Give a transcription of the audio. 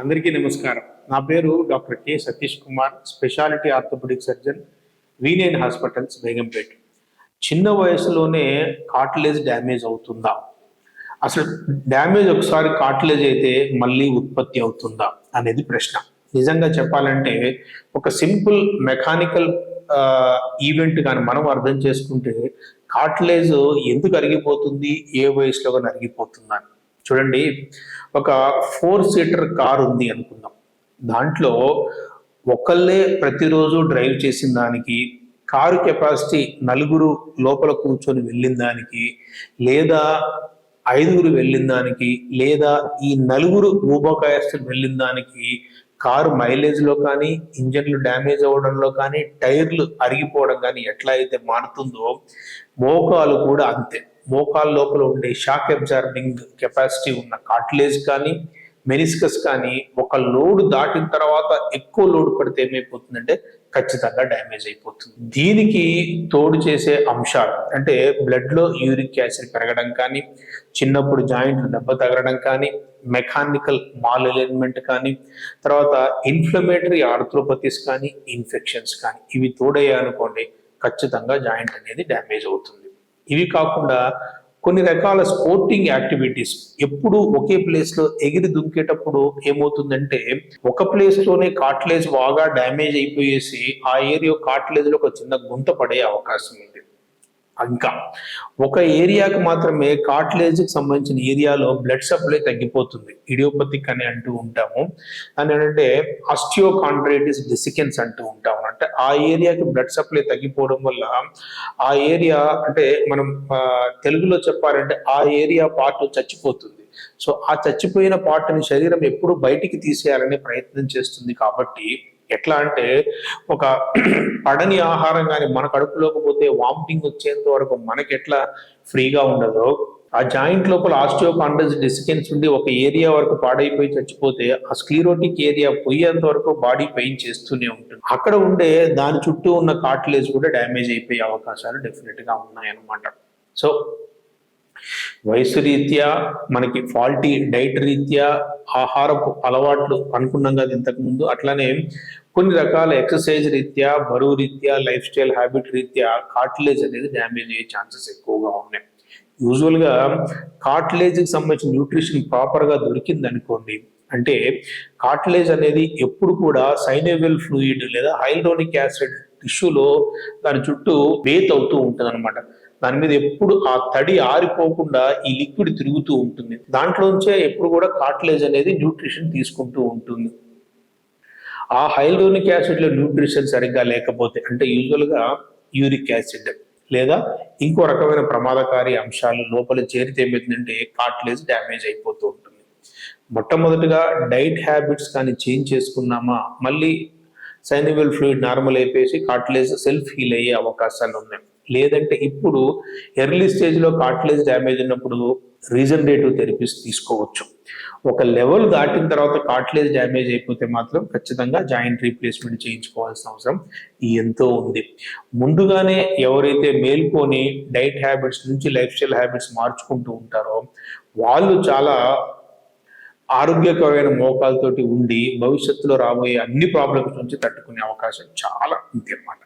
అందరికీ నమస్కారం. నా పేరు doctor K Satish Kumar speciality orthopaedic surgeon వీనేన్ hospitals Begumpet. చిన్న వయసులోనే కార్టిలేజ్ డ్యామేజ్ అవుతుందా? అసలు డ్యామేజ్ ఒకసారి కార్టిలేజ్ అయితే మళ్ళీ ఉత్పత్తి అవుతుందా అనేది ప్రశ్న. నిజంగా చెప్పాలంటే ఒక సింపుల్ మెకానికల్ ఈవెంట్ కానీ మనం అర్థం చేసుకుంటే కార్టిలేజ్ ఎందుకు అరిగిపోతుంది? ఏ వయసులో కానీ అరిగిపోతుందని చూడండి ఒక ఫోర్ సీటర్ కార్ ఉంది అనుకుందాం. దాంట్లో ఒకళ్ళే ప్రతిరోజు డ్రైవ్ చేసిన దానికి కారు కెపాసిటీ నలుగురు లోపల కూర్చొని వెళ్ళిన దానికి లేదా ఐదుగురు వెళ్ళిన దానికి లేదా ఈ నలుగురు ఊబకాయస్తులు వెళ్ళిన దానికి కారు మైలేజ్లో కానీ ఇంజన్లు డ్యామేజ్ అవ్వడంలో కానీ టైర్లు అరిగిపోవడం కానీ ఎట్లా అయితే మారుతుందో మోకాలు కూడా అంతే. మోకాల్ లోపల ఉండే షాక్ అబ్జార్బింగ్ కెపాసిటీ ఉన్న కార్టిలేజ్ కానీ మెనిస్కస్ కానీ ఒక లోడ్ దాటిన తర్వాత ఎక్కువ లోడ్ పడితే ఏమైపోతుందంటే ఖచ్చితంగా డ్యామేజ్ అయిపోతుంది. దీనికి తోడు చేసే అంశాలు అంటే బ్లడ్లో యూరిక్ యాసిడ్ పెరగడం కానీ చిన్నప్పుడు జాయింట్లు దెబ్బ తగలడం కానీ మెకానికల్ మాల్ ఎలిమెంట్ కానీ తర్వాత ఇన్ఫ్లమేటరీ ఆర్థ్రోపతిస్ కానీ ఇన్ఫెక్షన్స్ కానీ ఇవి తోడయ్యాయనుకోండి ఖచ్చితంగా జాయింట్ అనేది డ్యామేజ్ అవుతుంది. ఇవి కాకుండా కొన్ని రకాల స్పోర్టింగ్ యాక్టివిటీస్. ఎప్పుడు ఒకే ప్లేస్లో ఎగిరి దుంకేటప్పుడు ఏమవుతుందంటే ఒక ప్లేస్లోనే కాట్లేజ్ బాగా డ్యామేజ్ అయిపోయేసి ఆ ఏరియా కాట్లేజ్లో ఒక చిన్న గుంత పడే అవకాశం ఉంది. ఇంకా ఒక ఏరియాకి మాత్రమే కాట్లేజ్కి సంబంధించిన ఏరియాలో బ్లడ్ సప్లై తగ్గిపోతుంది. ఇడియోపతిక్ అని అంటూ ఉంటాము. అని ఏంటంటే ఆస్టియోకాండ్రైటిస్ డిసికెన్స్ అంటూ ఉంటాము. అంటే ఆ ఏరియాకి బ్లడ్ సప్లై తగ్గిపోవడం వల్ల ఆ ఏరియా అంటే మనం తెలుగులో చెప్పాలంటే ఆ ఏరియా పార్ట్ చచ్చిపోతుంది. సో ఆ చచ్చిపోయిన పార్ట్ని శరీరం ఎప్పుడు బయటికి తీసేయాలనే ప్రయత్నం చేస్తుంది కాబట్టి ఎట్లా అంటే ఒక పడని ఆహారం కానీ మన కడుపులోకి పోతే వామిటింగ్ వచ్చేంత వరకు మనకి ఎట్లా ఫ్రీగా ఉండదో ఆ జాయింట్ లోపల ఆస్టియోకాండస్ డిస్కెన్స్ ఉండి ఒక ఏరియా వరకు పాడైపోయి చచ్చిపోతే ఆ స్క్లీరోటిక్ ఏరియా పోయేంత వరకు బాడీ పెయిన్ చేస్తూనే ఉంటుంది. అక్కడ ఉండే దాని చుట్టూ ఉన్న కార్టిలేజ్ కూడా డ్యామేజ్ అయిపోయే అవకాశాలు డెఫినెట్గా ఉన్నాయన్నమాట. సో వయసు రీత్యా మనకి ఫాల్టీ డైట్ రీత్యా ఆహారపు అలవాట్లు అనుకున్నాం కదా ఇంతకుముందు అట్లానే కొన్ని రకాల ఎక్సర్సైజ్ రీత్యా బరువు రీత్యా లైఫ్ స్టైల్ హ్యాబిట్ రీత్యా కార్టిలేజ్ అనేది డ్యామేజ్ అయ్యే ఛాన్సెస్ ఎక్కువగా ఉన్నాయి. యూజువల్గా కి సంబంధించిన న్యూట్రిషన్ ప్రాపర్గా దొరికింది అనుకోండి. అంటే కాట్లేజ్ అనేది ఎప్పుడు కూడా సైనోవెల్ ఫ్లూయిడ్ లేదా హైల్డోనిక్ యాసిడ్ టిష్యూలో దాని చుట్టూ బేత్ అవుతూ ఉంటుంది అనమాట దాని మీద ఎప్పుడు ఆ తడి ఆరిపోకుండా ఈ లిక్విడ్ తిరుగుతూ ఉంటుంది. దాంట్లోంచే ఎప్పుడు కూడా కాట్లేజ్ అనేది న్యూట్రిషన్ తీసుకుంటూ ఉంటుంది. ఆ హైల్డోనిక్ యాసిడ్లో న్యూట్రిషన్ సరిగ్గా లేకపోతే అంటే యూజువల్గా యూరిక్ యాసిడ్ లేదా ఇంకో రకమైన ప్రమాదకారి అంశాలు లోపల చేరితే ఏమవుతుందంటే కార్టిలేజ్ డ్యామేజ్ అయిపోతూ ఉంటుంది. మొట్టమొదటిగా డైట్ హ్యాబిట్స్ కానీ చేంజ్ చేసుకున్నామా? మళ్ళీ సైనివల్ ఫ్లూయిడ్ నార్మల్ అయిపోయేసి కార్టిలేజ్ సెల్ఫ్ హీల్ అయ్యే అవకాశాలు ఉన్నాయి. లేదంటే ఇప్పుడు ఎర్లీ స్టేజ్లో కార్టిలేజ్ డ్యామేజ్ ఉన్నప్పుడు రీజనరేటివ్ థెరపీస్ తీసుకోవచ్చు. ఒక లెవెల్ దాటిన తర్వాత కార్టిలేజ్ డ్యామేజ్ అయిపోతే మాత్రం ఖచ్చితంగా జాయింట్ రీప్లేస్మెంట్ చేయించుకోవాల్సిన అవసరం ఎంతో ఉంది. ముందుగానే ఎవరైతే మేల్కొని డైట్ హ్యాబిట్స్ నుంచి లైఫ్ స్టైల్ హ్యాబిట్స్ మార్చుకుంటూ ఉంటారో వాళ్ళు చాలా ఆరోగ్యకరమైన మోకాలతోటి ఉండి భవిష్యత్తులో రాబోయే అన్ని ప్రాబ్లమ్స్ నుంచి తట్టుకునే అవకాశం చాలా ఉంది అన్నమాట.